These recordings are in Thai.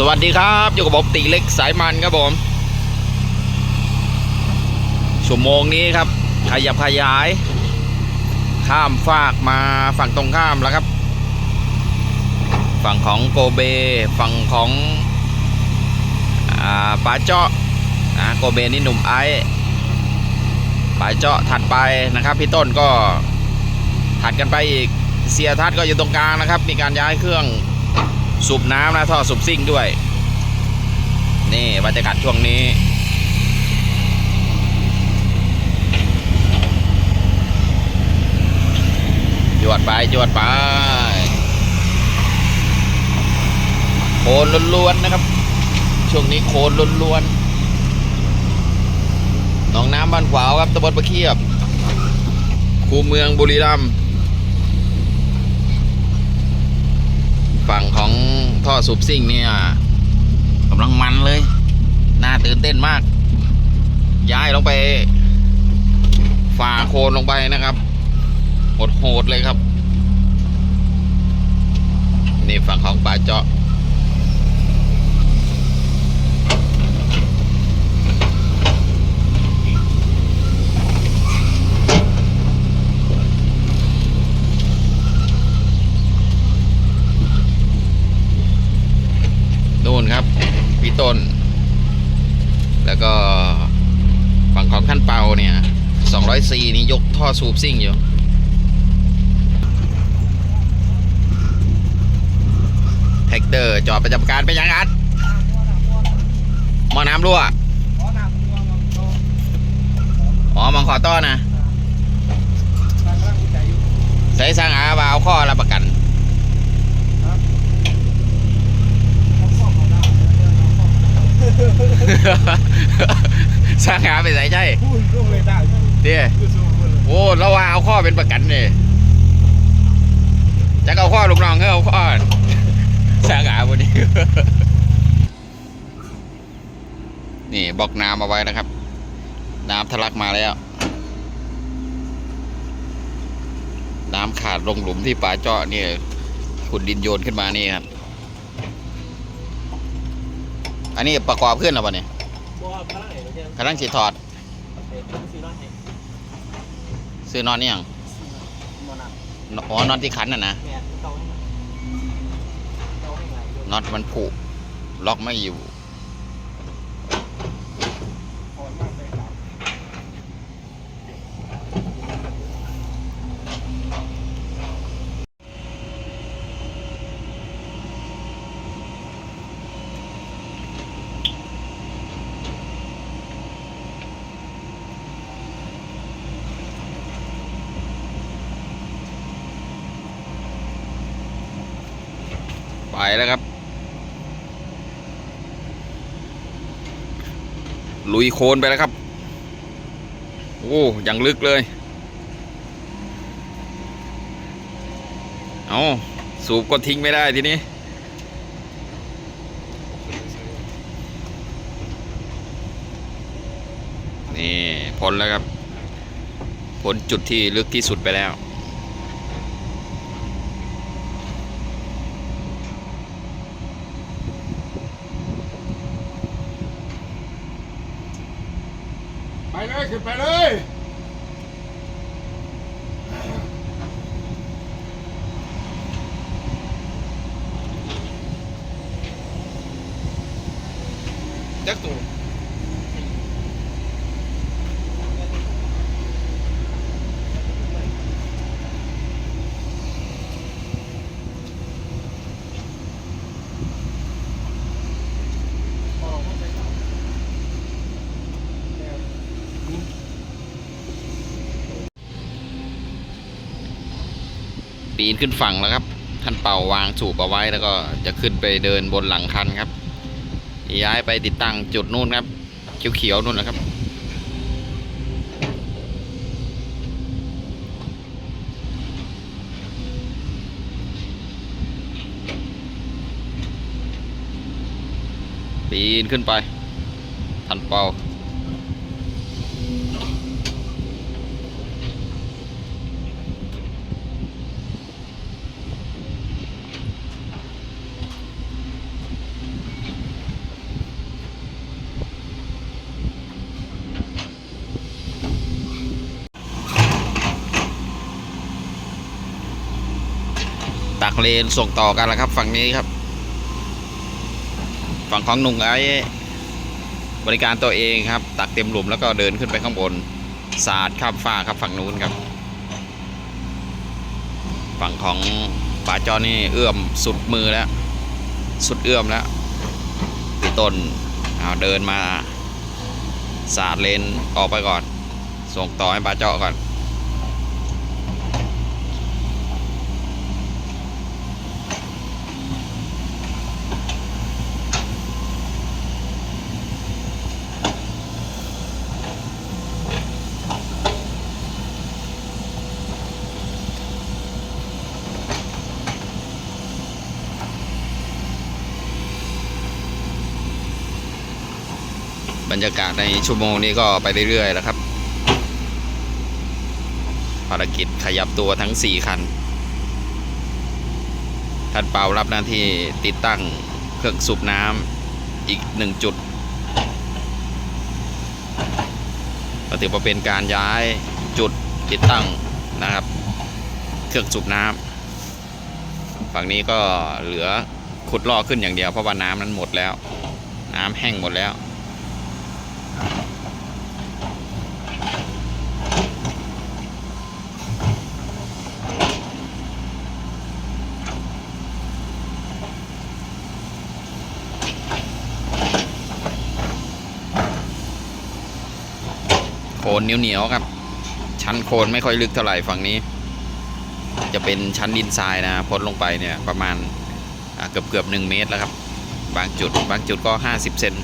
สวัสดีครับอยู่กับผมตีเล็กสายมันครับผมชั่วโมงนี้ครับ ขยับขยาย ข้ามฟากมาฝั่งตรงข้ามแล้วครับ ฝั่งของโกเบ ฝั่งของอปาเจาะนะโกเบนี่หนุ่มไอซ์ปาเจาะถัดไปนะครับ พี่ต้นก็ถัดกันไปอีกเสียทัดก็อยู่ตรงกลางนะครับ มีการย้ายเครื่อง สูบน้ำนะท่อสูบซิ่งด้วย นี่บรรยากาศช่วงนี้ จวดไปจวดไปโคนล้วนๆนะครับ ช่วงนี้โคนล้วนๆหนองน้ำบ้านขวาวครับตำบลประเคียบคูเมืองบุรีรัมย์ ฝั่งของท่อสูบซิ่งเนี่ยกำลังมันเลย น่าตื่นเต้นมาก ย้ายลงไป ฝ่าโคนลงไปนะครับโหดๆเลยครับ นี่ฝั่งของป่าเจาะ นู่นครับพี่ต้น แล้วก็ฝั่งของท่านเปาเนี่ย204นี่ยกท่อสูบซิ่งอยู่แท็กเตอร์จอดประจำการไปยังอัดมอน้ำรั่วอ๋อมังขอต้อนะใส่สร้างอาบาเอาข้อรับประกัน สร้างอาไปใส่ใจพูดร่วงเลยได้เดี๋ยคือสูงเลยโอ้เราว่าเอาข้อเป็นประกันเนี่ยจะเอาข้อลูกน้องเออเอาข้อสร้างอาวันนี้ นี่บล็อกน้ำเอาไว้นะครับ น้ำทะลักมาแล้ว น้ำขาดลงหลุมที่ป่าเจาะเนี่ยขุดดินโยนขึ้นมานี่ครับ อันนี้ประกอบขึ้นหรือเปล่าเนี่ยบ่พลังไหนเนี่ยกำลังสีถอดเอ็ดซีนอนให้ซื้อนอนนี่ยังมอนับอ๋อนอนที่ขันน่ะนะแม่เตาให้มาเตาให้มาอยู่น็อตมันผุล็อกไม่อยู่ อ่อนมากเลยครับ ไป แล้วครับ ลุยโคลนไปแล้วครับ โอ้ยังลึกเลย เอาสูบก็ทิ้งไม่ได้ทีนี้นี่พ้นแล้วครับพ้นจุดที่ลึกที่สุดไปแล้ว ไปเลยขึ้นไปเลย จักตู ออกมาไปครับแล้ว ปีนขึ้นฝั่งแล้วครับ ท่านเป่าวางสูบเอาไว้แล้วก็จะขึ้นไปเดินบนหลังคันครับ ย้ายไปติดตั้งจุดนู่นครับ เขียวๆนู่นนะครับปีนขึ้นไปท่านเป่า เลนส่งต่อกันแล้วครับ ฝั่งนี้ครับ ฝั่งของหนุ่งไอ้บริการตัวเองครับ ตักเต็มหลุมแล้วก็เดินขึ้นไปข้างบนสาดข้ามฟ้าครับฝั่งนู้นครับ ฝั่งของป่าจอนี่เอื้อมสุดมือแล้ว สุดเอื้อมแล้วพี่ต้นเอาเดินมาสาดเลนออกไปก่อน ส่งต่อให้ป่าเจาะก่อน บรรยากาศในชั่วโมงนี้ก็ไปเรื่อยๆแล้วครับภารกิจขยับตัวทั้ง 4 คัน ท่านเปารับหน้าที่ติดตั้งเครื่องสูบน้ำอีกหนึ่งจุดก็ถือว่าเป็นการย้ายจุดติดตั้งนะครับ เครื่องสูบน้ำฝั่งนี้ก็เหลือขุดลอกขึ้นอย่างเดียวเพราะว่าน้ำนั้นหมดแล้ว น้ำแห้งหมดแล้ว คนเหนียวๆครับ ชั้นโคนไม่ค่อยลึกเท่าไหร่ฝั่งนี้ จะเป็นชั้นดินทรายนะพ้นลงไปเนี่ยประมาณเกือบเกือบหนึ่งเมตรแล้วครับ บางจุด บางจุดก็ 50เซน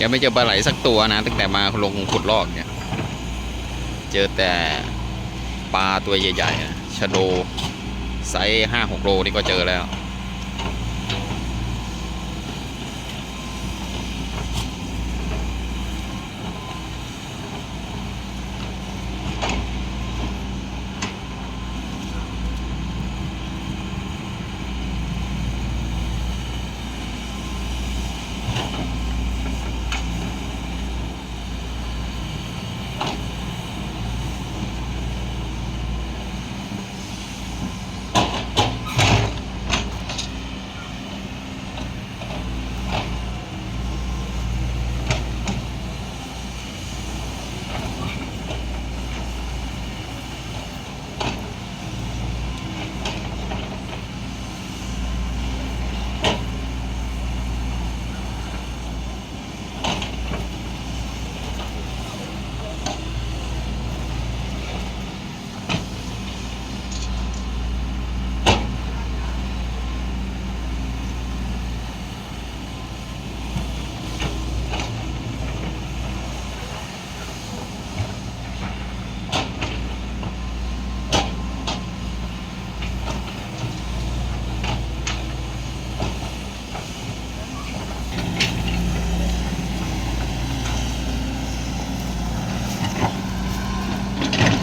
ยังไม่เจอปลาไหลสักตัวนะ ตั้งแต่มาลงขุดลอกเนี่ย เจอแต่ปลาตัวใหญ่ๆนะชะโดไซส์ห้าหกโลนี่ก็เจอแล้ว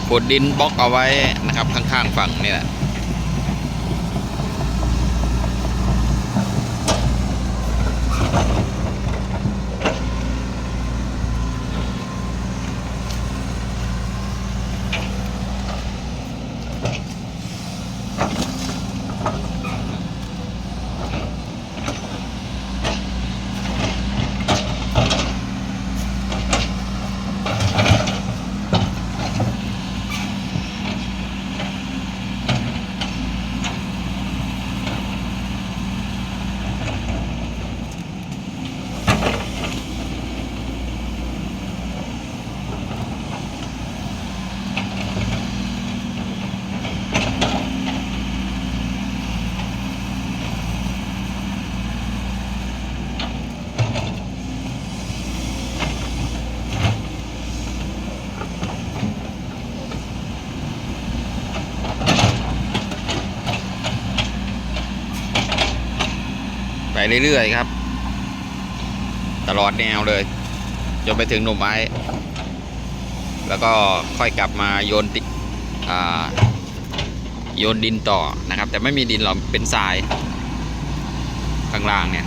ขุดดินบล็อกเอาไว้นะครับข้างๆฝั่งนี่แหละ เรื่อยๆครับ ตลอดแนวเลย จนไปถึงหนุ่มไอ้แล้วก็ค่อยกลับมาโยนติโยนดินต่อนะครับ แต่ไม่มีดินหรอกเป็นทรายข้างล่างเนี่ย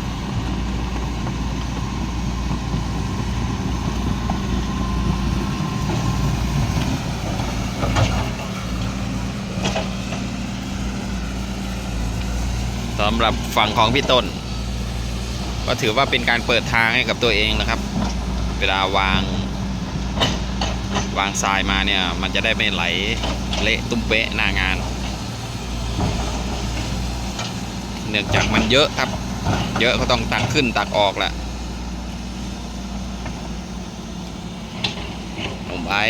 สำหรับฝั่งของพี่ต้น ก็ถือว่าเป็นการเปิดทางให้กับตัวเองนะครับ เวลาวาง วางทรายมาเนี่ย มันจะได้ไม่ไหลเละตุ้มเป๊ะหน้างาน เนื่องจากมันเยอะครับ เยอะก็ต้องตักขึ้นตักออกแหละผมไอ้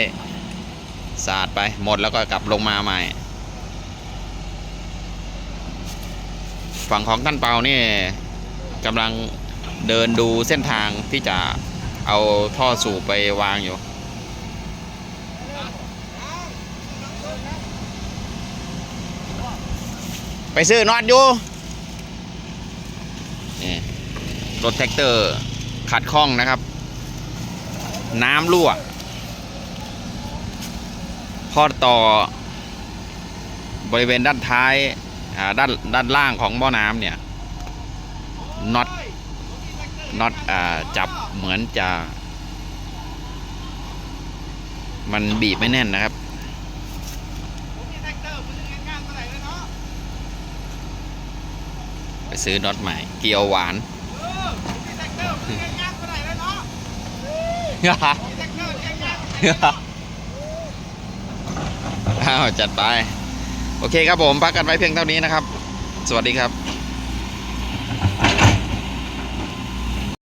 สาดไปหมดแล้วก็กลับลงมาใหม่ ฝั่งของท่านเปานี่กำลัง เดินดูเส้นทางที่จะเอาท่อสูบไปวางอยู่ ไปซื้อน็อตอยู่นี่รถแท็กเตอร์ขัดข้องนะครับ น้ำรั่วข้อต่อบริเวณด้านท้ายด้านด้านล่างของหม้อน้ำเนี่ยน็อต น็อตจับเหมือนจะ มันบีบไม่แน่นนะครับ ไปซื้อน็อตใหม่ เกียวหวานอ้าวจัดไป โอเคครับผมพักกันไว้เพียงเท่านี้นะครับ สวัสดีครับ